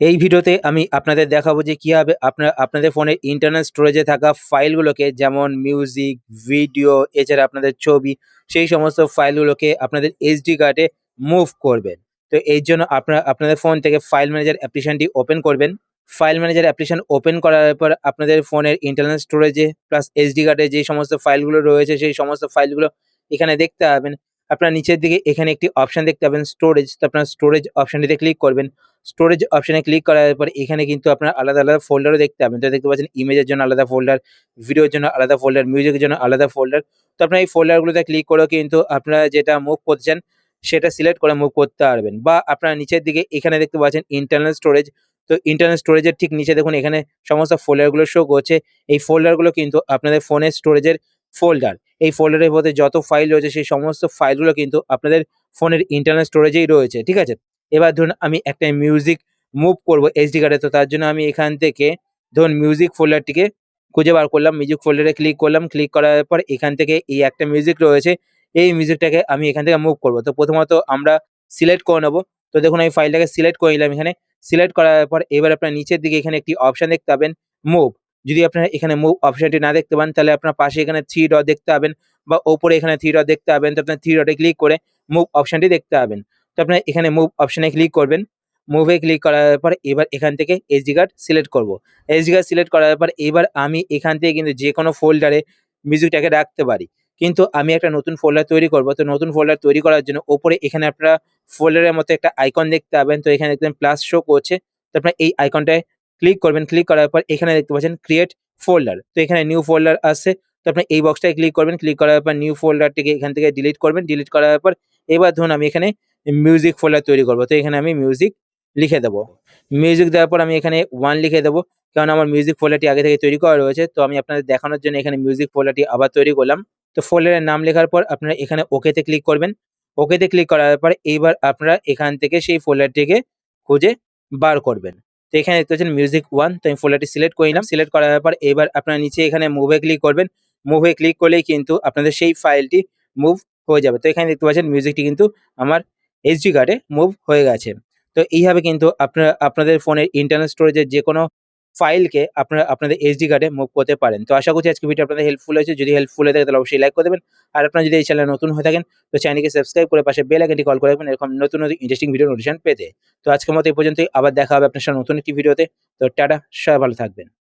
এই ভিডিওতে আমি আপনাদের দেখাবো যে কীভাবে আপনার, আপনাদের ফোনের ইন্টারনাল স্টোরেজে থাকা ফাইলগুলোকে, যেমন মিউজিক ভিডিও এছাড়া আপনাদের ছবি, সেই সমস্ত ফাইলগুলোকে আপনাদের এইচডি কার্ডে মুভ করবেন। তো এই জন্য আপনারা, আপনাদের ফোন থেকে ফাইল ম্যানেজার অ্যাপ্লিকেশনটি ওপেন করবেন। ফাইল ম্যানেজার অ্যাপ্লিকেশন ওপেন করার পর আপনাদের ফোনের ইন্টারনাল স্টোরেজে প্লাস এইচডি কার্ডে যে সমস্ত ফাইলগুলো রয়েছে, সেই সমস্ত ফাইলগুলো এখানে দেখতে পাবেন। আপনার নিচের দিকে এখানে একটি অপশন দেখতে পাবেন স্টোরেজ তো আপনার স্টোরেজ অপশনটিতে ক্লিক করবেন। স্টোরেজ অপশনে ক্লিক করার পর এখানে কিন্তু আপনার আলাদা আলাদা ফোল্ডারও দেখতে পাবেন। তো দেখতে পাচ্ছেন ইমেজের জন্য আলাদা ফোল্ডার ভিডিওর জন্য আলাদা ফোল্ডার মিউজিকের জন্য আলাদা ফোল্ডার তো আপনার এই ফোল্ডারগুলোতে ক্লিক করেও কিন্তু আপনারা যেটা মুভ করতে চান, সেটা সিলেক্ট করে মুভ করতে পারবেন। বা আপনারা নিচের দিকে এখানে দেখতে পাচ্ছেন ইন্টারনাল স্টোরেজ তো ইন্টারনাল স্টোরেজের ঠিক নিচে দেখুন, এখানে সমস্ত ফোল্ডারগুলো শো করছে। এই ফোল্ডারগুলো কিন্তু আপনাদের ফোনের স্টোরেজের ফোল্ডার এই ফোল্ডারের মধ্যে যত ফাইল রয়েছে, সেই সমস্ত ফাইলগুলো কিন্তু আপনাদের ফোনের ইন্টারনাল স্টোরেজেই রয়েছে, ঠিক আছে? এবার ধরুন আমি একটা মিউজিক মুভ করব এইচডি কার্ডে তো তার জন্য আমি এখান থেকে ধরুন মিউজিক ফোল্ডারটিকে খুঁজে বার করলাম মিউজিক ফোল্ডারে ক্লিক করলাম ক্লিক করার পর এখান থেকে এই একটা মিউজিক রয়েছে, এই মিউজিকটাকে আমি এখান থেকে মুভ করব। তো প্রথমত আমরা সিলেক্ট করে নেব। তো দেখুন আমি ফাইলটাকে সিলেক্ট করে নিলাম এখানে। সিলেক্ট করার পর এবার আপনার নিচের দিকে এখানে একটি অপশন দেখতে পাবেন মুভ যদি আপনারা এখানে মুভ অপশনটি না দেখতে পান, তাহলে আপনার পাশে এখানে থ্রি ডট দেখতে পাবেন বা ওপরে এখানে থ্রি ডট দেখতে পাবেন। তো আপনার থ্রি ডটে ক্লিক করে মুভ অপশনটি দেখতে পাবেন। তো আপনার এখানে মুভ অপশনে ক্লিক করবেন। মুভে ক্লিক করার পর এবার এখান থেকে এসডি কার্ড সিলেক্ট করব। এসডি কার্ড সিলেক্ট করার পর এবার আমি এখান থেকে কিন্তু যে কোনো ফোল্ডারে মিউজিকটাকে রাখতে পারি। কিন্তু আমি একটা নতুন ফোল্ডার তৈরি করব। তো নতুন ফোল্ডার তৈরি করার জন্য ওপরে এখানে আপনারা ফোল্ডারের মতো একটা আইকন দেখতে পাবেন। তো এখানে দেখবেন প্লাস শো করছে। তো আপনার এই আইকনটায় ক্লিক করবেন ক্লিক করার পর এখানে দেখতে পাচ্ছেন ক্রিয়েট ফোল্ডার তো এখানে নিউ ফোল্ডার আসছে। তো আপনি এই বক্সটায় ক্লিক করবেন ক্লিক করার পর নিউ ফোল্ডারটিকে এখান থেকে ডিলিট করবেন। ডিলিট করার পর এবার ধরুন আমি এখানে মিউজিক ফোল্ডার তৈরি করব। তো এখানে আমি মিউজিক লিখে দেবো। মিউজিক দেওয়ার পর আমি এখানে ওয়ান লিখে দেবো। কারণ আমার মিউজিক ফোল্ডারটি আগে থেকে তৈরি করা রয়েছে। তো আমি আপনাদের দেখানোর জন্য এখানে মিউজিক ফোল্ডারটি আবার তৈরি করলাম। তো ফোল্ডারের নাম লেখার পর আপনারা এখানে ওকেতে ক্লিক করবেন। ওকেতে ক্লিক করার পর এইবার আপনারা এখান থেকে সেই ফোল্ডারটিকে খুঁজে বার করবেন। তো এখানে দেখতে পাচ্ছেন মিউজিক ওয়ান তো আমি ফোল্ডারটি সিলেক্ট করে নিলাম। সিলেক্ট করার পর এবার আপনারা নিচে এখানে মুভে ক্লিক করবেন। মুভে ক্লিক করলেই কিন্তু আপনাদের সেই ফাইলটি মুভ হয়ে যাবে। তো এখানে দেখতে পাচ্ছেন মিউজিকটি কিন্তু আমার এইচডি কার্ডে মুভ হয়ে গেছে। তো এইভাবে কিন্তু আপনারা, আপনাদের ফোনের ইন্টারনাল স্টোরেজের যে কোনো ফাইলকে আপনারা, আপনাদের এইচডি কার্ডে মুভ করতে পারেন। তো আশা করছি আজকে ভিডিও আপনাদের হেল্পফুল হয়েছে। যদি হেল্পফুল হয়ে থাকে, তাহলে অবশ্যই লাইক করে দেবেন। আর আপনারা যদি এই চ্যানেলে নতুন হয়ে থাকেন, তো চ্যানেলকে সাবস্ক্রাইব করে পাশে বেল আইকনটি কল করে রাখবেন, এরকম নতুন নতুন ইন্টারেস্টিং ভিডিও নোটিফিকেশন পেতে। তো আজকের মতো এই পর্যন্তই। আবার দেখা হবে আপনার সাথে নতুন একটি ভিডিওতে তো টাটা, সবাই ভালো থাকবেন।